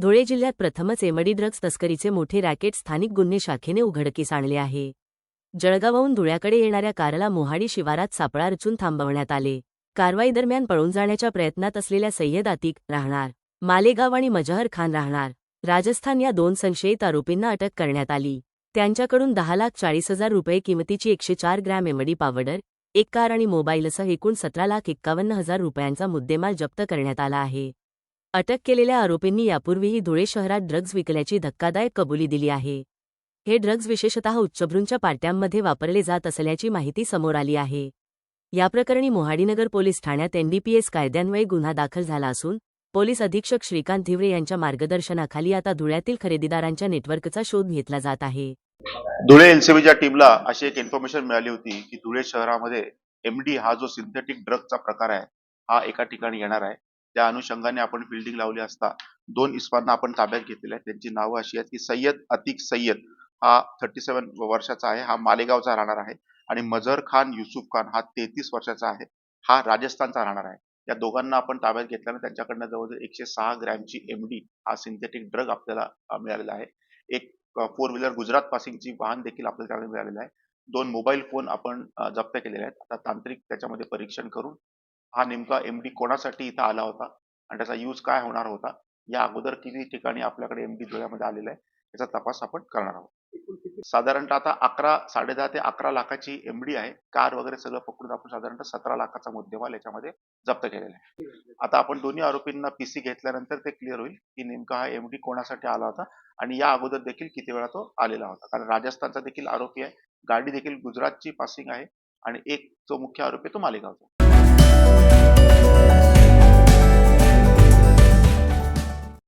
धुळे जिल्ह्यात प्रथमच MD drugs तस्करीचे मोठे रॅकेट स्थानिक गुन्हे शाखेने उघडकीस आणले आहे. जळगावहून धुळ्याकडे येणाऱ्या कारला मोहाडी शिवारात सापळा रचून थांबवण्यात आले. कारवाई दरम्यान पळून जाण्याच्या प्रयत्नात असलेल्या सय्यद आतिक राहणार मालेगाव आणि मजहर खान राहणार. राजस्थान या दोन संशयित आरोपींना अटक करण्यात आली. त्यांच्याकडून दहा लाख चाळीस हजार रुपये किमतीची एकशे चार ग्रॅम एमडी पावडर एक कार आणि मोबाईलसह एकूण सतरा लाख एक्कावन्न हजार रुपयांचा मुद्देमाल जप्त करण्यात आला आहे. अटक केलेल्या आरोपींनी यापूर्वीही धुळे शहरात ड्रग्ज विकल्याची धक्कादायक कबुली दिली आहे. हे ड्रग्ज विशेषतः उच्चभ्रूंच्या पार्ट्यांमध्ये वापरले जात असल्याची माहिती समोर आली आहे. याप्रकरणी मोहाडीनगर पोलीस ठाण्यात एनडीपीएस कायद्यान्वये गुन्हा दाखल झाला असून पोलीस अधीक्षक श्रीकांत धिवरे यांच्या मार्गदर्शनाखाली आता धुळ्यातील खरेदीदारांच्या नेटवर्कचा शोध घेतला जात आहे. धुळे एलसीबीच्या टीमला अशी एक इन्फॉर्मेशन मिळाली होती की धुळे शहरामध्ये एमडी हा जो सिंथेटिक ड्रगचा प्रकार आहे हा एका ठिकाणी येणार आहे. त्या अनुषंगाने आपण फिल्डिंग लावली असता दोन इस्मांना आपण ताब्यात घेतलेले आहेत. त्यांची नावं अशी आहेत की सय्यद अतिक सय्यद हा थर्टी सेवन वर्षाचा आहे हा मालेगावचा राहणार आहे आणि मजहर खान युसुफ खान हा तेहतीस वर्षाचा आहे. हा राजस्थानचा राहणार आहे. या दोघांना आपण ताब्यात घेतल्यानं त्यांच्याकडनं जवळजवळ एकशे सहा ग्रॅमची एमडी हा सिंथेटिक ड्रग आपल्याला मिळालेला आहे. एक फोर व्हीलर गुजरात पासिंगची वाहन देखील आपल्याला मिळालेलं आहे. दोन मोबाईल फोन आपण जप्त केलेले आहेत. आता तांत्रिक त्याच्यामध्ये परीक्षण करून हा नेमका एमडी कोणासाठी इथं आला होता आणि त्याचा यूज काय होणार होता या अगोदर किती ठिकाणी आपल्याकडे एमडी धुळ्यामध्ये आलेला आहे याचा तपास आपण करणार आहोत. साधारणतः आता अकरा साडे दहा ते अकरा लाखाची एमडी आहे कार वगैरे सगळं पकडून आपण साधारणतः सतरा लाखाचा मुद्देमाल याच्यामध्ये जप्त केलेला आहे. आता आपण दोन्ही आरोपींना पीसी घेतल्यानंतर ते क्लिअर होईल की नेमका हा एमडी कोणासाठी आला होता आणि या अगोदर देखील किती वेळा तो आलेला होता. कारण राजस्थानचा देखील आरोपी आहे गाडी देखील गुजरातची पासिंग आहे आणि एक जो मुख्य आरोपी तो मालेगावचा